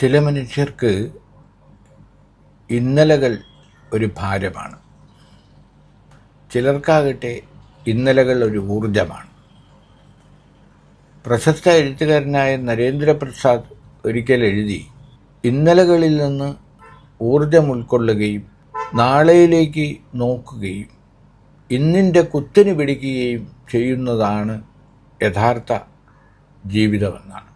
ചില മനുഷ്യർക്ക് ഇന്നലകൾ ഒരു ഭാരമാണ്. ചിലർക്കാകട്ടെ ഇന്നലകൾ ഒരു ഊർജമാണ് പ്രശസ്ത എഴുത്തുകാരനായ നരേന്ദ്രപ്രസാദ് ഒരിക്കൽ എഴുതി ഇന്നലകളിൽ നിന്ന് ഊർജം ഉൾക്കൊള്ളുകയും നാളെയിലേക്ക് നോക്കുകയും ഇന്നിന്റെ കുത്തിന് പിടിക്കുകയും ചെയ്യുന്നതാണ് യഥാർത്ഥ ജീവിതമെന്നാണ്.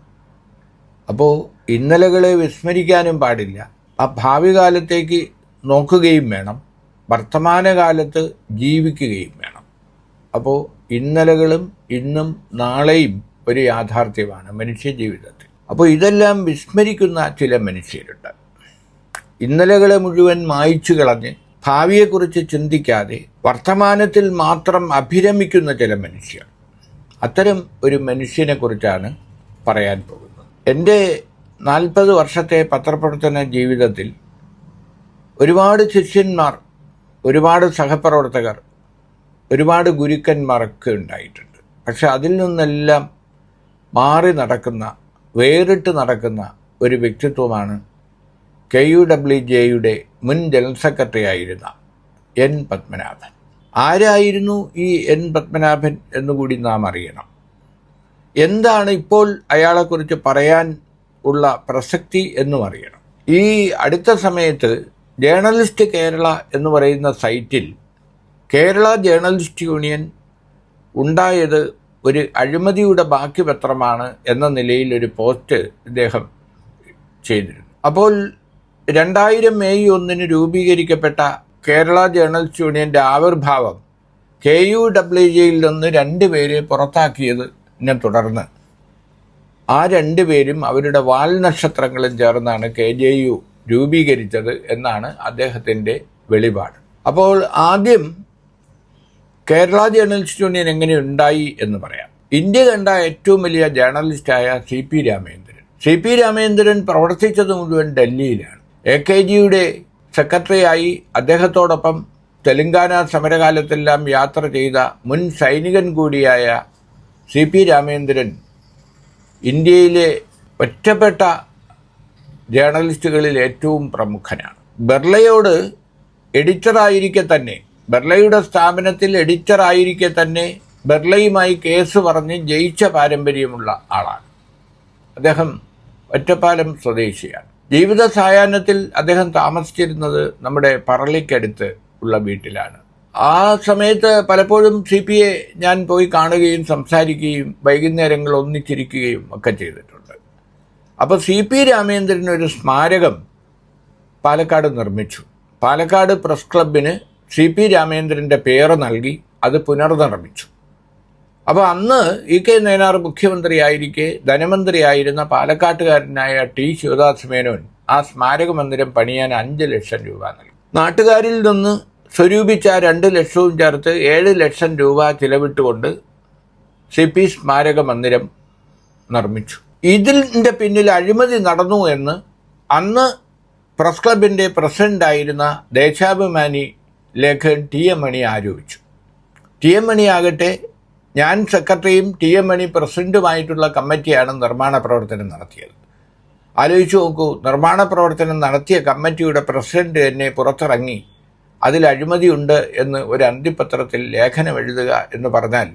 അപ്പോൾ ഇന്നലകളെ വിസ്മരിക്കാനും പാടില്ല. ആ ഭാവി കാലത്തേക്ക് നോക്കുകയും വേണം. വർത്തമാനകാലത്ത് ജീവിക്കുകയും വേണം. അപ്പോൾ ഇന്നലകളും ഇന്നും നാളെയും ഒരു യാഥാർത്ഥ്യമാണ് മനുഷ്യ ജീവിതത്തിൽ അപ്പോൾ ഇതെല്ലാം വിസ്മരിക്കുന്ന ചില മനുഷ്യരുണ്ട്. ഇന്നലകളെ മുഴുവൻ മായ്ച്ചു കളഞ്ഞ് ഭാവിയെക്കുറിച്ച് ചിന്തിക്കാതെ വർത്തമാനത്തിൽ മാത്രം അഭിരമിക്കുന്ന ചില മനുഷ്യർ. അത്തരം ഒരു മനുഷ്യനെക്കുറിച്ചാണ് പറയാൻ പോകുന്നത്. എന്റെ നാൽപ്പത് വർഷത്തെ പത്രപ്രവർത്തന ജീവിതത്തിൽ ഒരുപാട് ശിഷ്യന്മാർ ഒരുപാട് സഹപ്രവർത്തകർ ഒരുപാട് ഗുരുക്കന്മാരൊക്കെ ഉണ്ടായിട്ടുണ്ട്. പക്ഷെ അതിൽ നിന്നെല്ലാം മാറി നടക്കുന്ന വേറിട്ട് നടക്കുന്ന ഒരു വ്യക്തിത്വമാണ് കെ യു ഡബ്ല്യു ജെയുടെ മുൻ ജനറൽ സെക്രട്ടറി ആയിരുന്ന എൻ പത്മനാഭൻ. ആരായിരുന്നു ഈ എൻ പത്മനാഭൻ എന്നുകൂടി നാം അറിയണം. എന്താണ് ഇപ്പോൾ അയാളെക്കുറിച്ച് പറയാൻ ഉള്ള പ്രസക്തി എന്നും അറിയണം. ഈ അടുത്ത സമയത്ത് ജേർണലിസ്റ്റ് കേരള എന്ന് പറയുന്ന സൈറ്റിൽ കേരള ജേർണലിസ്റ്റ് യൂണിയൻ ഉണ്ടായത് ഒരു അഴിമതിയുടെ ബാക്കി പത്രമാണ് എന്ന നിലയിൽ ഒരു പോസ്റ്റ് ഇദ്ദേഹം ചെയ്തിരുന്നു. അപ്പോൾ രണ്ടായിരം മെയ് ഒന്നിന് രൂപീകരിക്കപ്പെട്ട കേരള ജേർണലിസ്റ്റ് യൂണിയന്റെ ആവിർഭാവം കെ യു ഡബ്ല്യു ജെയിൽ നിന്ന് രണ്ട് പേരെ പുറത്താക്കിയതിനെ തുടർന്ന്. ആ രണ്ടുപേരും അവരുടെ വാൽ നക്ഷത്രങ്ങളും ചേർന്നാണ് കെ ജെ യു രൂപീകരിച്ചത് എന്നാണ് അദ്ദേഹത്തിന്റെ വെളിപാട്. അപ്പോൾ ആദ്യം കേരള ജേർണലിസ്റ്റ് യൂണിയൻ എങ്ങനെ ഉണ്ടായി എന്ന് പറയാം. ഇന്ത്യ കണ്ട ഏറ്റവും വലിയ ജേർണലിസ്റ്റായ C P Ramendran C P Ramendran പ്രവർത്തിച്ചത് മുഴുവൻ ഡൽഹിയിലാണ്. എ കെ ജിയുടെ സെക്രട്ടറിയായി അദ്ദേഹത്തോടൊപ്പം തെലങ്കാന സമരകാലത്തെല്ലാം യാത്ര ചെയ്ത മുൻ സൈനികൻ കൂടിയായ സി പി രാമേന്ദ്രൻ ഇന്ത്യയിലെ ഒറ്റപ്പെട്ട ജേർണലിസ്റ്റുകളിൽ ഏറ്റവും പ്രമുഖനാണ്. ബെർലയോട് എഡിറ്ററായിരിക്കെ തന്നെ ബെർലയുടെ സ്ഥാപനത്തിൽ എഡിറ്ററായിരിക്കെ തന്നെ ബെർളയുമായി കേസ് പറഞ്ഞ് ജയിച്ച പാരമ്പര്യമുള്ള ആളാണ്. അദ്ദേഹം ഒറ്റപ്പാലം സ്വദേശിയാണ്. ജീവിത സായാഹ്നത്തിൽ അദ്ദേഹം താമസിച്ചിരുന്നത് നമ്മുടെ പറളിക്കടുത്ത് ഉള്ള വീട്ടിലാണ്. ആ സമയത്ത് പലപ്പോഴും സി പി എ ഞാൻ പോയി കാണുകയും സംസാരിക്കുകയും വൈകുന്നേരങ്ങൾ ഒന്നിച്ചിരിക്കുകയും ഒക്കെ ചെയ്തിട്ടുണ്ട്. അപ്പോൾ സി പി രാമേന്ദ്രൻ ഒരു സ്മാരകം പാലക്കാട് നിർമ്മിച്ചു. പാലക്കാട് പ്രസ് ക്ലബിന് സി പി രാമേന്ദ്രന്റെ പേര് നൽകി അത് പുനർനിർമ്മിച്ചു. അപ്പോൾ അന്ന് ഇ കെ നയനാർ മുഖ്യമന്ത്രിയായിരിക്കെ ധനമന്ത്രിയായിരുന്ന പാലക്കാട്ടുകാരനായ ടി ശിവദാസ് മേനോൻ ആ സ്മാരക മന്ദിരം പണിയാൻ അഞ്ച് ലക്ഷം രൂപ നൽകി. നാട്ടുകാരിൽ നിന്ന് സ്വരൂപിച്ച ആ രണ്ട് ലക്ഷവും ചേർത്ത് ഏഴ് ലക്ഷം രൂപ ചിലവിട്ടുകൊണ്ട് സി പി സ്മാരക മന്ദിരം നിർമ്മിച്ചു. ഇതിന്റെ പിന്നിൽ അഴിമതി നടന്നു എന്ന് അന്ന് പ്രസ് ക്ലബിന്റെ പ്രസിഡന്റായിരുന്ന ദേശാഭിമാനി ലേഖകൻ ടി എം മണി ആരോപിച്ചു. ടി എം മണി ആകട്ടെ ഞാൻ സെക്രട്ടറിയും ടി എം മണി പ്രസിഡന്റുമായിട്ടുള്ള കമ്മിറ്റിയാണ് നിർമ്മാണ പ്രവർത്തനം നടത്തിയത്. ആലോചിച്ച് നോക്കൂ നിർമ്മാണ പ്രവർത്തനം നടത്തിയ കമ്മിറ്റിയുടെ പ്രസിഡന്റ് തന്നെ പുറത്തിറങ്ങി അതിൽ അഴിമതിയുണ്ട് എന്ന് ഒരു അന്തിപത്രത്തിൽ ലേഖനം എഴുതുക എന്ന് പറഞ്ഞാൽ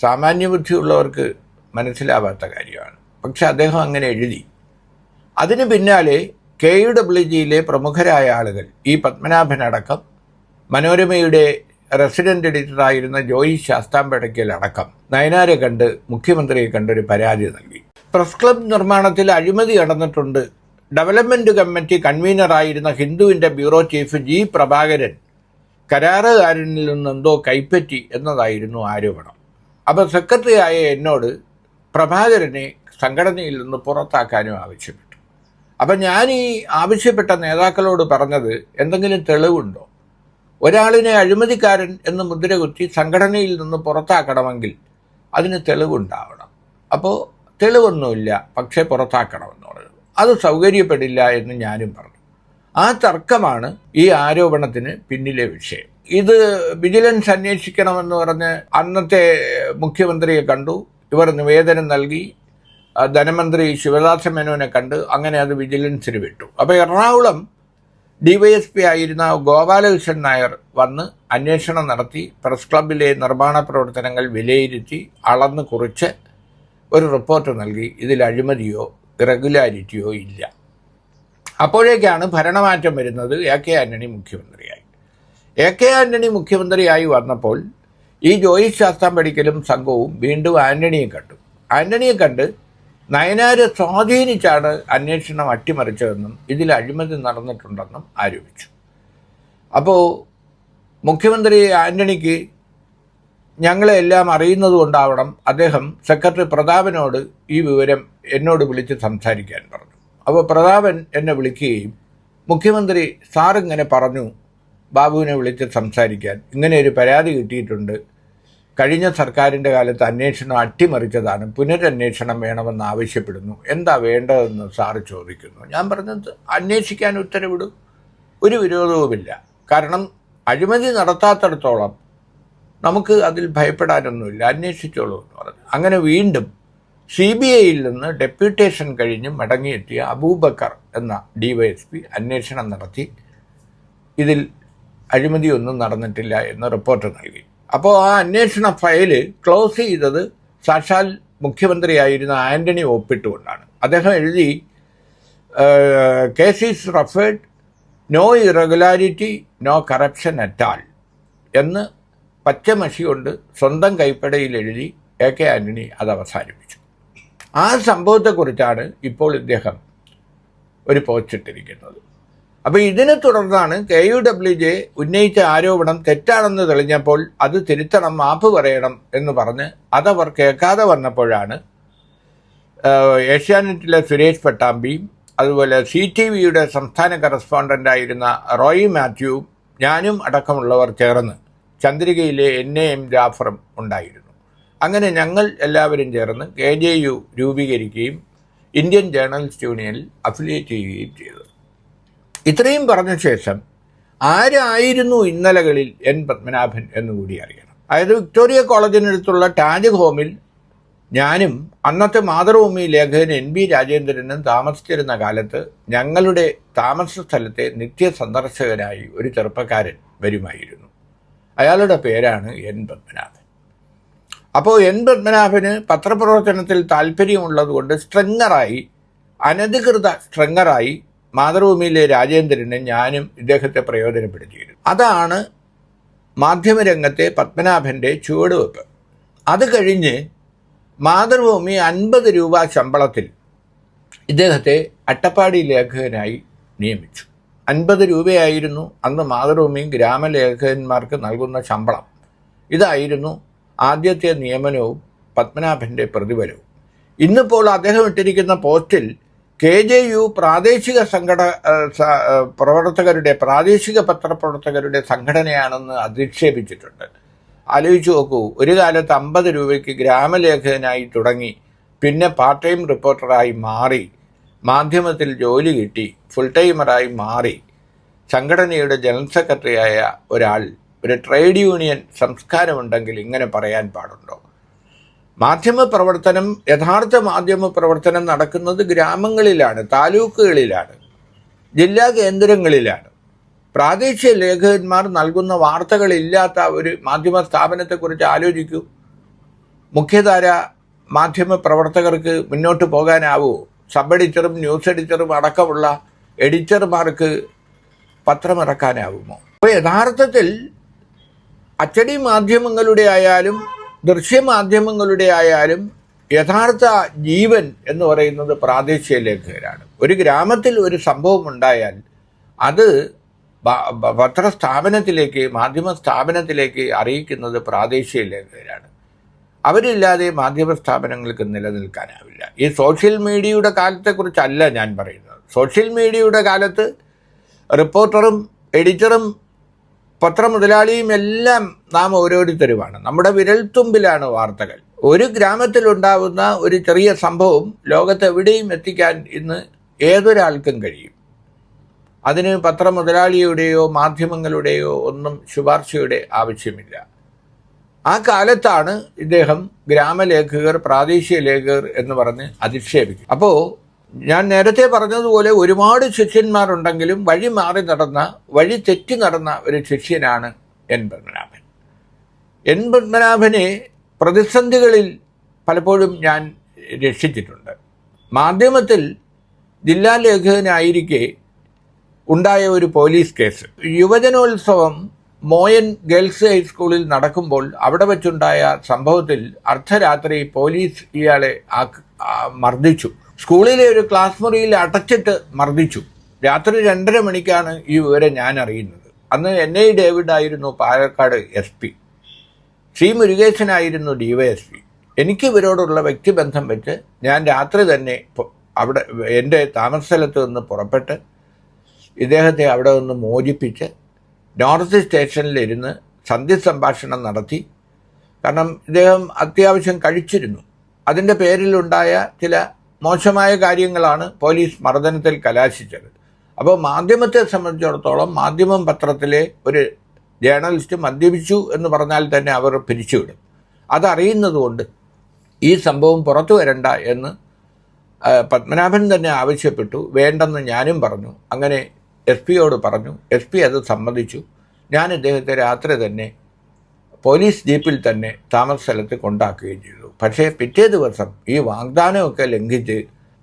സാമാന്യ ബുദ്ധിയുള്ളവർക്ക് മനസ്സിലാവാത്ത കാര്യമാണ്. പക്ഷെ അദ്ദേഹം അങ്ങനെ എഴുതി. അതിന് പിന്നാലെ കെ ഡബ്ല്യു ജിയിലെ പ്രമുഖരായ ആളുകൾ ഈ പത്മനാഭനടക്കം മനോരമയുടെ റെസിഡന്റ് എഡിറ്ററായിരുന്ന ജോയി ശാസ്താംപേടയ്ക്കൽ അടക്കം നയനാരെ കണ്ട് മുഖ്യമന്ത്രിയെ കണ്ടൊരു പരാതി നൽകി. പ്രസ് ക്ലബ് നിർമ്മാണത്തിൽ അഴിമതി നടന്നിട്ടുണ്ട് ഡെവലപ്മെന്റ് കമ്മിറ്റി കൺവീനറായിരുന്ന ഹിന്ദുവിന്റെ ബ്യൂറോ ചീഫ് ജി പ്രഭാകരൻ കരാറുകാരനിൽ നിന്നെന്തോ കൈപ്പറ്റി എന്നതായിരുന്നു ആരോപണം. അപ്പോൾ സെക്രട്ടറി ആയ എന്നോട് പ്രഭാകരനെ സംഘടനയിൽ നിന്ന് പുറത്താക്കാനും ആവശ്യപ്പെട്ടു. അപ്പം ഞാൻ ഈ ആവശ്യപ്പെട്ട നേതാക്കളോട് പറഞ്ഞത് എന്തെങ്കിലും തെളിവുണ്ടോ? ഒരാളിനെ അഴിമതിക്കാരൻ എന്ന് മുദ്രകുത്തി സംഘടനയിൽ നിന്ന് പുറത്താക്കണമെങ്കിൽ അതിന് തെളിവുണ്ടാവണം. അപ്പോൾ തെളിവൊന്നുമില്ല പക്ഷേ പുറത്താക്കണമെന്ന് പറഞ്ഞു. അത് സൗകര്യപ്പെടില്ല എന്ന് ഞാനും പറഞ്ഞു. ആ തർക്കമാണ് ഈ ആരോപണത്തിന് പിന്നിലെ വിഷയം. ഇത് വിജിലൻസ് അന്വേഷിക്കണമെന്ന് പറഞ്ഞ് അന്നത്തെ മുഖ്യമന്ത്രിയെ കണ്ടു. ഇവർ നിവേദനം നൽകി. ധനമന്ത്രി ശിവദാസ മേനോനെ കണ്ട് അങ്ങനെ അത് വിജിലൻസിന് വിട്ടു. അപ്പോൾ എറണാകുളം ഡിവൈഎസ്പി ആയിരുന്ന ഗോപാലകൃഷ്ണൻ നായർ വന്ന് അന്വേഷണം നടത്തി പ്രസ് ക്ലബിലെ നിർമ്മാണ പ്രവർത്തനങ്ങൾ വിലയിരുത്തി അളന്ന് കുറിച്ച് ഒരു റിപ്പോർട്ട് നൽകി. ഇതിൽ അഴിമതിയോ ഇറഗുലാരിറ്റിയോ ഇല്ല. അപ്പോഴേക്കാണ് ഭരണമാറ്റം വരുന്നത് എ കെ ആന്റണി മുഖ്യമന്ത്രിയായി. എ കെ ആന്റണി മുഖ്യമന്ത്രിയായി വന്നപ്പോൾ ഈ ജോയി ശാസ്ത്രം പഠിക്കലും സംഘവും വീണ്ടും ആന്റണിയെ കണ്ടു. ആന്റണിയെ കണ്ട് നയനാരെ സ്വാധീനിച്ചാണ് അന്വേഷണം അട്ടിമറിച്ചതെന്നും ഇതിൽ അഴിമതി നടന്നിട്ടുണ്ടെന്നും ആരോപിച്ചു. അപ്പോൾ മുഖ്യമന്ത്രി ആന്റണിക്ക് ഞങ്ങളെ എല്ലാം അറിയുന്നത് കൊണ്ടാവണം അദ്ദേഹം സെക്രട്ടറി പ്രതാപനോട് ഈ വിവരം എന്നോട് വിളിച്ച് സംസാരിക്കാൻ പറഞ്ഞു. അപ്പോൾ പ്രതാപൻ എന്നെ വിളിക്കുകയും മുഖ്യമന്ത്രി സാർ ഇങ്ങനെ പറഞ്ഞു ബാബുവിനെ വിളിച്ച് സംസാരിക്കാൻ. ഇങ്ങനെ ഒരു പരാതി കിട്ടിയിട്ടുണ്ട്. കഴിഞ്ഞ സർക്കാരിന്റെ കാലത്ത് അന്വേഷണം അട്ടിമറിച്ചതാണ്. പുനരന്വേഷണം വേണമെന്ന് ആവശ്യപ്പെടുന്നു. എന്താ വേണ്ടതെന്ന് സാറ് ചോദിക്കുന്നു. ഞാൻ പറഞ്ഞത് അന്വേഷിക്കാൻ ഉത്തരവിടും. ഒരു വിരോധവുമില്ല. കാരണം അഴിമതി നടത്താത്തിടത്തോളം നമുക്ക് അതിൽ ഭയപ്പെടാനൊന്നുമില്ല. അന്വേഷിച്ചോളൂ എന്ന് പറഞ്ഞു. അങ്ങനെ വീണ്ടും സി ബി ഐയിൽ നിന്ന് ഡെപ്യൂട്ടേഷൻ കഴിഞ്ഞ് മടങ്ങിയെത്തിയ അബൂബക്കർ എന്ന ഡി വൈ എസ് പി അന്വേഷണം നടത്തി. ഇതിൽ അഴിമതിയൊന്നും നടന്നിട്ടില്ല എന്ന് റിപ്പോർട്ട് നൽകി. അപ്പോൾ ആ അന്വേഷണ ഫയൽ ക്ലോസ് ചെയ്തത് സാക്ഷാൽ മുഖ്യമന്ത്രിയായിരുന്ന ആന്റണി ഒപ്പിട്ടുകൊണ്ടാണ്. അദ്ദേഹം എഴുതി case is referred no irregularity no corruption at all എന്ന് പച്ചമഷി കൊണ്ട് സ്വന്തം കൈപ്പടയിൽ എഴുതി എ കെ ആന്റണി അത് അവസാനിപ്പിച്ചു. ആ സംഭവത്തെക്കുറിച്ചാണ് ഇപ്പോൾ ഇദ്ദേഹം ഒരു പോസ്റ്റ് ഇട്ടിരിക്കുന്നത്. അപ്പോൾ ഇതിനെ തുടർന്നാണ് കെ യു ഡബ്ല്യു ജെ ഉന്നയിച്ച ആരോപണം തെറ്റാണെന്ന് തെളിഞ്ഞപ്പോൾ അത് തിരുത്തണം മാപ്പ് പറയണം എന്ന് പറഞ്ഞ് അതവർ കേൾക്കാതെ വന്നപ്പോഴാണ് ഏഷ്യാനെറ്റിലെ സുരേഷ് പട്ടാമ്പിയും അതുപോലെ സി ടി വിയുടെ സംസ്ഥാന കറസ്പോണ്ടന്റായിരുന്ന റോയി മാത്യുവും ഞാനും അടക്കമുള്ളവർ ചേർന്ന് ചന്ദ്രികയിലെ എൻ എ എം ജാഫറും ഉണ്ടായിരുന്നു. അങ്ങനെ ഞങ്ങൾ എല്ലാവരും ചേർന്ന് കെ ജെ യു രൂപീകരിക്കുകയും ഇന്ത്യൻ ജേർണലിസ്റ്റ് യൂണിയനിൽ അഫിലിയേറ്റ് ചെയ്യുകയും ചെയ്തു. ഇത്രയും പറഞ്ഞ ശേഷം ആരായിരുന്നു ഇന്നലകളിൽ എൻ പത്മനാഭൻ എന്നുകൂടി അറിയണം. അതായത് വിക്ടോറിയ കോളേജിനടുത്തുള്ള ടാജ് ഹോമിൽ ഞാനും അന്നത്തെ മാതൃഭൂമി ലേഖകൻ എൻ ബി രാജേന്ദ്രനും താമസിച്ചിരുന്ന കാലത്ത് ഞങ്ങളുടെ താമസ സ്ഥലത്തെ നിത്യ സന്ദർശകനായി ഒരു ചെറുപ്പക്കാരൻ വരുമായിരുന്നു. അയാളുടെ പേരാണ് എൻ പത്മനാഭൻ. അപ്പോൾ എൻ പത്മനാഭന് പത്രപ്രവർത്തനത്തിൽ താല്പര്യമുള്ളതുകൊണ്ട് സ്ട്രെങ്ങറായി അനധികൃത സ്ട്രെങ്ങറായി മാതൃഭൂമിയിലെ രാജേന്ദ്രനെ ഞാനും ഇദ്ദേഹത്തെ പ്രയോജനപ്പെടുത്തിയിരുന്നു. അതാണ് മാധ്യമരംഗത്തെ പത്മനാഭന്റെ ചുവടുവെപ്പ്. അത് കഴിഞ്ഞ് മാതൃഭൂമി അൻപത് രൂപ ശമ്പളത്തിൽ ഇദ്ദേഹത്തെ അട്ടപ്പാടി ലേഖകനായി നിയമിച്ചു. അൻപത് രൂപയായിരുന്നു അന്ന് മാതൃഭൂമിയും ഗ്രാമലേഖകന്മാർക്ക് നൽകുന്ന ശമ്പളം. ഇതായിരുന്നു ആദ്യത്തെ നിയമനവും പത്മനാഭന്റെ പ്രതിഫലവും. ഇന്നിപ്പോൾ അദ്ദേഹം ഇട്ടിരിക്കുന്ന പോസ്റ്റിൽ കെ ജെ യു പ്രാദേശിക സംഘട പ്രവർത്തകരുടെ പ്രാദേശിക പത്രപ്രവർത്തകരുടെ സംഘടനയാണെന്ന് അധിക്ഷേപിച്ചിട്ടുണ്ട്. ആലോചിച്ചു നോക്കൂ ഒരു കാലത്ത് അമ്പത് രൂപയ്ക്ക് ഗ്രാമലേഖകനായി തുടങ്ങി പിന്നെ പാർട്ട് ടൈം റിപ്പോർട്ടറായി മാറി മാധ്യമത്തിൽ ജോലി കിട്ടി ഫുൾ ടൈമറായി മാറി. സംഘടനയുടെ ജനറൽ സെക്രട്ടറിയായ ഒരാൾ ഒരു ട്രേഡ് യൂണിയൻ സംസ്കാരമുണ്ടെങ്കിൽ ഇങ്ങനെ പറയാൻ പാടുണ്ടോ? മാധ്യമ പ്രവർത്തനം യഥാർത്ഥ മാധ്യമ പ്രവർത്തനം നടക്കുന്നത് ഗ്രാമങ്ങളിലാണ് താലൂക്കുകളിലാണ് ജില്ലാ കേന്ദ്രങ്ങളിലാണ്. പ്രാദേശിക ലേഖകന്മാർ നൽകുന്ന വാർത്തകളില്ലാത്ത ഒരു മാധ്യമ സ്ഥാപനത്തെക്കുറിച്ച് ആലോചിക്കൂ. മുഖ്യധാര മാധ്യമ പ്രവർത്തകർക്ക് മുന്നോട്ട് പോകാനാവൂ? സബ് എഡിറ്ററും ന്യൂസ് എഡിറ്ററും അടക്കമുള്ള എഡിറ്റർമാർക്ക് പത്രമിറക്കാനാവുമോ? അപ്പോൾ യഥാർത്ഥത്തിൽ അച്ചടി മാധ്യമങ്ങളുടെ ആയാലും ദൃശ്യമാധ്യമങ്ങളുടെ ആയാലും യഥാർത്ഥ ജീവൻ എന്ന് പറയുന്നത് പ്രാദേശിക ലേഖകരാണ്. ഒരു ഗ്രാമത്തിൽ ഒരു സംഭവം ഉണ്ടായാൽ അത് പത്ര സ്ഥാപനത്തിലേക്ക് മാധ്യമ സ്ഥാപനത്തിലേക്ക് അറിയിക്കുന്നത് പ്രാദേശിക ലേഖകരാണ്. അവരില്ലാതെ മാധ്യമ സ്ഥാപനങ്ങൾക്ക് നിലനിൽക്കാനാവില്ല. ഈ സോഷ്യൽ മീഡിയയുടെ കാലത്തെക്കുറിച്ചല്ല ഞാൻ പറയുന്നത്. സോഷ്യൽ മീഡിയയുടെ കാലത്ത് റിപ്പോർട്ടറും എഡിറ്ററും പത്രമുതലാളിയും എല്ലാം നാം ഓരോരുത്തരുമാണ്. നമ്മുടെ വിരൽത്തുമ്പിലാണ് വാർത്തകൾ. ഒരു ഗ്രാമത്തിലുണ്ടാവുന്ന ഒരു ചെറിയ സംഭവം ലോകത്തെവിടെയും എത്തിക്കാൻ ഇന്ന് ഏതൊരാൾക്കും കഴിയും. അതിന് പത്രമുതലാളിയുടെയോ മാധ്യമങ്ങളുടെയോ ഒന്നും ശുപാർശയുടെ ആവശ്യമില്ല. ആ കാലത്താണ് ഇദ്ദേഹം ഗ്രാമലേഖകർ പ്രാദേശിക ലേഖകർ എന്ന് പറഞ്ഞ് അധിക്ഷേപിക്കും അപ്പോൾ ഞാൻ നേരത്തെ പറഞ്ഞതുപോലെ ഒരുപാട് ശിഷ്യന്മാരുണ്ടെങ്കിലും വഴി മാറി നടന്ന വഴി തെറ്റി നടന്ന ഒരു ശിഷ്യനാണ് എൻ പത്മനാഭൻ. എൻ പത്മനാഭനെ പ്രതിസന്ധികളിൽ പലപ്പോഴും ഞാൻ രക്ഷിച്ചിട്ടുണ്ട്. മാധ്യമത്തിൽ ജില്ലാ ലേഖകനായിരിക്കെ ഉണ്ടായ ഒരു പോലീസ് കേസ്. യുവജനോത്സവം മോയൻ ഗേൾസ് ഹൈസ്കൂളിൽ നടക്കുമ്പോൾ അവിടെ വെച്ചുണ്ടായ സംഭവത്തിൽ അർദ്ധരാത്രി പോലീസ് ഇയാളെ മർദ്ദിച്ചു. സ്കൂളിലെ ഒരു ക്ലാസ് മുറിയിൽ അടച്ചിട്ട് മർദ്ദിച്ചു. രാത്രി രണ്ടര മണിക്കാണ് ഈ വിവരം ഞാൻ അറിയുന്നത്. അന്ന് എൻ ഐ ഡേവിഡ് ആയിരുന്നു പാലക്കാട് എസ് പി. സി മുരുകേശനായിരുന്നു ഡി വൈ എസ് പി. എനിക്ക് ഇവരോടുള്ള വ്യക്തിബന്ധം വെച്ച് ഞാൻ രാത്രി തന്നെ അവിടെ എന്റെ താമസ സ്ഥലത്ത് നിന്ന് പുറപ്പെട്ട് ഇദ്ദേഹത്തെ അവിടെ നിന്ന് മോചിപ്പിച്ച് നോർത്ത് സ്റ്റേഷനിലിരുന്ന് സന്ധ്യ സംഭാഷണം നടത്തി. കാരണം ഇദ്ദേഹം അത്യാവശ്യം കഴിച്ചിരുന്നു. അതിന്റെ പേരിലുണ്ടായ ചില മോശമായ കാര്യങ്ങളാണ് പോലീസ് മർദ്ദനത്തിൽ കലാശിച്ചത്. അപ്പോൾ മാധ്യമത്തെ സംബന്ധിച്ചിടത്തോളം മാധ്യമം പത്രത്തിലെ ഒരു ജേർണലിസ്റ്റ് മദ്യപിച്ചു എന്ന് പറഞ്ഞാൽ തന്നെ അവർ പിരിച്ചുവിടും. അതറിയുന്നതുകൊണ്ട് ഈ സംഭവം പുറത്തു വരണ്ട എന്ന് പത്മനാഭൻ തന്നെ ആവശ്യപ്പെട്ടു. വേണ്ടെന്ന് ഞാനും പറഞ്ഞു. അങ്ങനെ എസ് പിയോട് പറഞ്ഞു എസ് പി അത് സമ്മതിച്ചു. ഞാൻ ഇദ്ദേഹത്തെ രാത്രി തന്നെ പോലീസ് ജീപ്പിൽ തന്നെ താമസ സ്ഥലത്ത് കൊണ്ടാക്കുകയും ചെയ്തു. പക്ഷേ പിറ്റേ ദിവസം ഈ വാഗ്ദാനമൊക്കെ ലംഘിച്ച്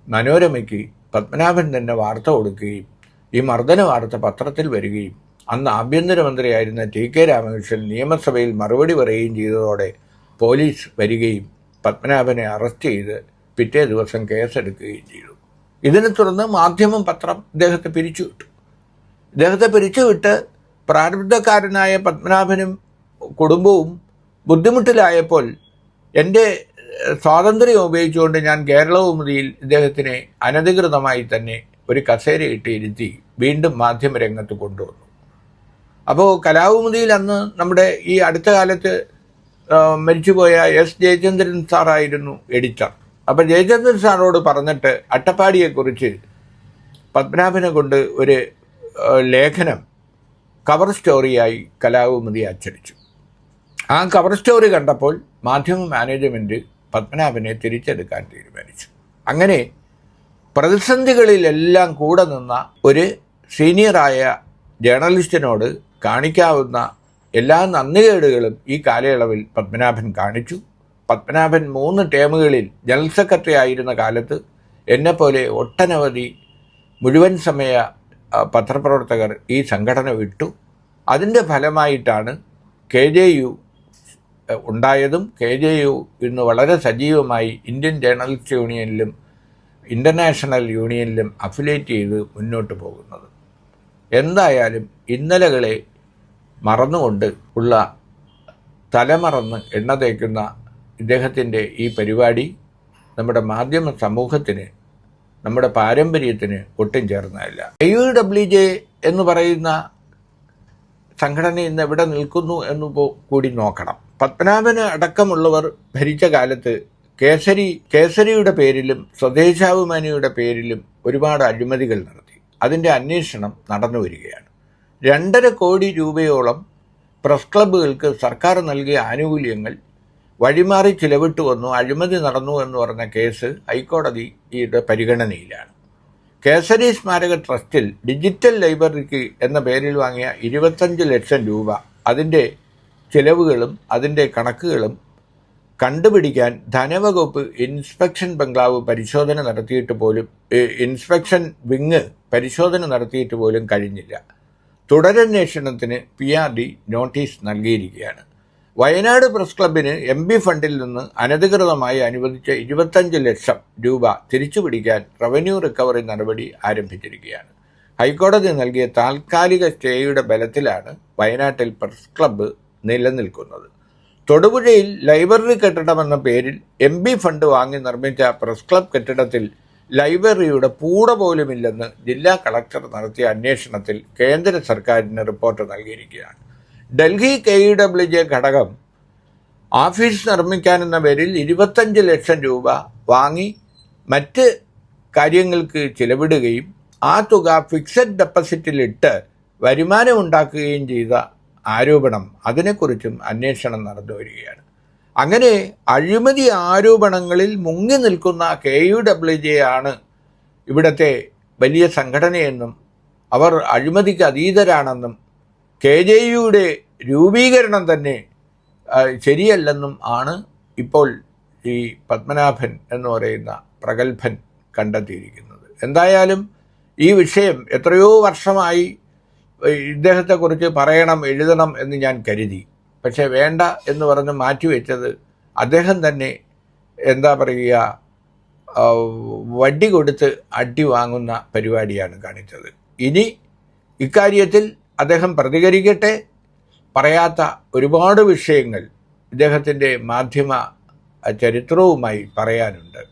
മനോരമയ്ക്ക് പത്മനാഭൻ തന്നെ വാർത്ത കൊടുക്കുകയും ഈ മർദ്ദന വാർത്ത പത്രത്തിൽ വരികയും അന്ന് ആഭ്യന്തരമന്ത്രിയായിരുന്ന ടി കെ രാമകൃഷ്ണൻ നിയമസഭയിൽ മറുപടി പറയുകയും ചെയ്തതോടെ പോലീസ് വരികയും പത്മനാഭനെ അറസ്റ്റ് ചെയ്ത് പിറ്റേ ദിവസം കേസെടുക്കുകയും ചെയ്തു. ഇതിനെ തുടർന്ന് മാധ്യമം പത്രം ഇദ്ദേഹത്തെ പിരിച്ചുവിട്ടു. ഇദ്ദേഹത്തെ പിരിച്ചുവിട്ട് പ്രാരബ്ധക്കാരനായ പത്മനാഭനും കുടുംബവും ബുദ്ധിമുട്ടിലായപ്പോൾ എന്റെ സ്വാതന്ത്ര്യം ഉപയോഗിച്ചുകൊണ്ട് ഞാൻ കേരളകൗമുദിയിൽ ഇദ്ദേഹത്തിനെ അനധികൃതമായി തന്നെ ഒരു കസേരയിട്ട് ഇരുത്തി വീണ്ടും മാധ്യമരംഗത്ത് കൊണ്ടുവന്നു. അപ്പോൾ കലാകൗമുദിയിൽ അന്ന് നമ്മുടെ ഈ അടുത്ത കാലത്ത് മരിച്ചുപോയ എസ് ജയചന്ദ്രൻ സാറായിരുന്നു എഡിറ്റർ. അപ്പം ജയചന്ദ്രൻ സാറോട് പറഞ്ഞിട്ട് അട്ടപ്പാടിയെക്കുറിച്ച് പത്മനാഭനെ കൊണ്ട് ഒരു ലേഖനം കവർ സ്റ്റോറിയായി കലാകുമതി അച്ചടിച്ചു. ആ കവർ സ്റ്റോറി കണ്ടപ്പോൾ മാധ്യമ മാനേജ്മെന്റ് പത്മനാഭനെ തിരിച്ചെടുക്കാൻ തീരുമാനിച്ചു. അങ്ങനെ പ്രതിസന്ധികളിലെല്ലാം കൂടെ നിന്ന ഒരു സീനിയറായ ജേർണലിസ്റ്റിനോട് കാണിക്കാവുന്ന എല്ലാ നന്ദികേടുകളും ഈ കാലയളവിൽ പത്മനാഭൻ കാണിച്ചു. പത്മനാഭൻ മൂന്ന് ടേമുകളിൽ ജനറൽ സെക്രട്ടറി ആയിരുന്ന കാലത്ത് എന്നെപ്പോലെ ഒട്ടനവധി മുഴുവൻ സമയ പത്രപ്രവർത്തകർ ഈ സംഘടന വിട്ടു. അതിന്റെ ഫലമായിട്ടാണ് കെ ജെ യു ഉണ്ടായതും കെ ജെ യു ഇന്ന് വളരെ സജീവമായി ഇന്ത്യൻ ജേർണലിസ്റ്റ് യൂണിയനിലും ഇന്റർനാഷണൽ യൂണിയനിലും അഫിലേറ്റ് ചെയ്ത് മുന്നോട്ട് പോകുന്നത്. എന്തായാലും ഇന്നലകളെ മറന്നുകൊണ്ട് ഉള്ള തലമറന്ന് എണ്ണ തേക്കുന്ന ഇദ്ദേഹത്തിന്റെ ഈ പരിപാടി നമ്മുടെ മാധ്യമ സമൂഹത്തിന് നമ്മുടെ പാരമ്പര്യത്തിന് ഒട്ടും ചേർന്നതല്ല. എ യു ഡബ്ല്യു ജെ എന്ന് പറയുന്ന സംഘടന ഇന്ന് എവിടെ നിൽക്കുന്നു എന്ന് കൂടി നോക്കണം. പത്മനാഭന് അടക്കമുള്ളവർ ഭരിച്ച കാലത്ത് കേസരി കേസരിയുടെ പേരിലും സ്വദേശാഭിമാനിയുടെ പേരിലും ഒരുപാട് അഴിമതികൾ നടത്തി. അതിന്റെ അന്വേഷണം നടന്നു വരികയാണ്. രണ്ടര കോടി രൂപയോളം പ്രസ് ക്ലബ്ബുകൾക്ക് സർക്കാർ നൽകിയ ആനുകൂല്യങ്ങൾ വഴിമാറി ചിലവിട്ടു വന്നു അഴിമതി നടന്നു എന്ന് പറഞ്ഞ കേസ് ഹൈക്കോടതിയുടെ പരിഗണനയിലാണ്. കേസരി സ്മാരക ട്രസ്റ്റിൽ ഡിജിറ്റൽ ലൈബ്രറിക്ക് എന്ന പേരിൽ വാങ്ങിയ ഇരുപത്തഞ്ച് ലക്ഷം രൂപ അതിന്റെ ചിലവുകളും അതിന്റെ കണക്കുകളും കണ്ടുപിടിക്കാൻ ധനവകുപ്പ് ഇൻസ്പെക്ഷൻ ബംഗ്ലാവ് പരിശോധന നടത്തിയിട്ട് പോലും ഇൻസ്പെക്ഷൻ വിങ് പരിശോധന നടത്തിയിട്ട് പോലും കഴിഞ്ഞില്ല. തുടരന്വേഷണത്തിന് പി ആർ ഡി നോട്ടീസ് നൽകിയിരിക്കുകയാണ്. വയനാട് പ്രസ് ക്ലബിന് എം ബി ഫണ്ടിൽ നിന്ന് അനധികൃതമായി അനുവദിച്ച ഇരുപത്തഞ്ച് ലക്ഷം രൂപ തിരിച്ചുപിടിക്കാൻ റവന്യൂ റിക്കവറി നടപടി ആരംഭിച്ചിരിക്കുകയാണ്. ഹൈക്കോടതി നൽകിയ താൽക്കാലിക സ്റ്റേയുടെ ബലത്തിലാണ് വയനാട്ടിൽ പ്രസ് ക്ലബ്ബ് നിലനിൽക്കുന്നത്. തൊടുപുഴയിൽ ലൈബ്രറി കെട്ടിടമെന്ന പേരിൽ എം ബി ഫണ്ട് വാങ്ങി നിർമ്മിച്ച പ്രസ് ക്ലബ് കെട്ടിടത്തിൽ ലൈബ്രറിയുടെ പൂട പോലുമില്ലെന്ന് ജില്ലാ കളക്ടർ നടത്തിയ അന്വേഷണത്തിൽ കേന്ദ്ര സർക്കാരിന് റിപ്പോർട്ട് നൽകിയിരിക്കുകയാണ്. Delhi K E W J ഘടകം ഓഫീസ് നിർമ്മിക്കാനെന്ന പേരിൽ ഇരുപത്തഞ്ച് ലക്ഷം രൂപ വാങ്ങി മറ്റ് കാര്യങ്ങൾക്ക് ചിലവിടുകയും ആ തുക ഫിക്സഡ് ഡെപ്പോസിറ്റിലിട്ട് വരുമാനം ഉണ്ടാക്കുകയും ചെയ്ത ആരോപണം അതിനെക്കുറിച്ചും അന്വേഷണം നടന്നു വരികയാണ്. അങ്ങനെ അഴിമതി ആരോപണങ്ങളിൽ മുങ്ങി നിൽക്കുന്ന കെ യു ഡബ്ല്യു ജെ ആണ് ഇവിടുത്തെ വലിയ സംഘടനയെന്നും അവർ അഴിമതിക്ക് അതീതരാണെന്നും കെ ജെ യുയുടെ രൂപീകരണം തന്നെ ശരിയല്ലെന്നും ആണ് ഇപ്പോൾ ഈ പത്മനാഭൻ എന്ന് പറയുന്ന പ്രഗത്ഭൻ കണ്ടെത്തിയിരിക്കുന്നത്. എന്തായാലും ഈ വിഷയം എത്രയോ വർഷമായി ഇദ്ദേഹത്തെക്കുറിച്ച് പറയണം എഴുതണം എന്ന് ഞാൻ കരുതി. പക്ഷേ വേണ്ട എന്ന് പറഞ്ഞ് മാറ്റിവെച്ചത് അദ്ദേഹം തന്നെ എന്താ പറയുക വട്ടി കൊടുത്ത് അടി വാങ്ങുന്ന പരിപാടിയാണ് കാണിച്ചത്. ഇനി ഇക്കാര്യത്തിൽ അദ്ദേഹം പ്രതികരിക്കട്ടെ. പറയാത്ത ഒരുപാട് വിഷയങ്ങൾ ഇദ്ദേഹത്തിന്റെ മാധ്യമ ചരിത്രവുമായി പറയാനുണ്ട്.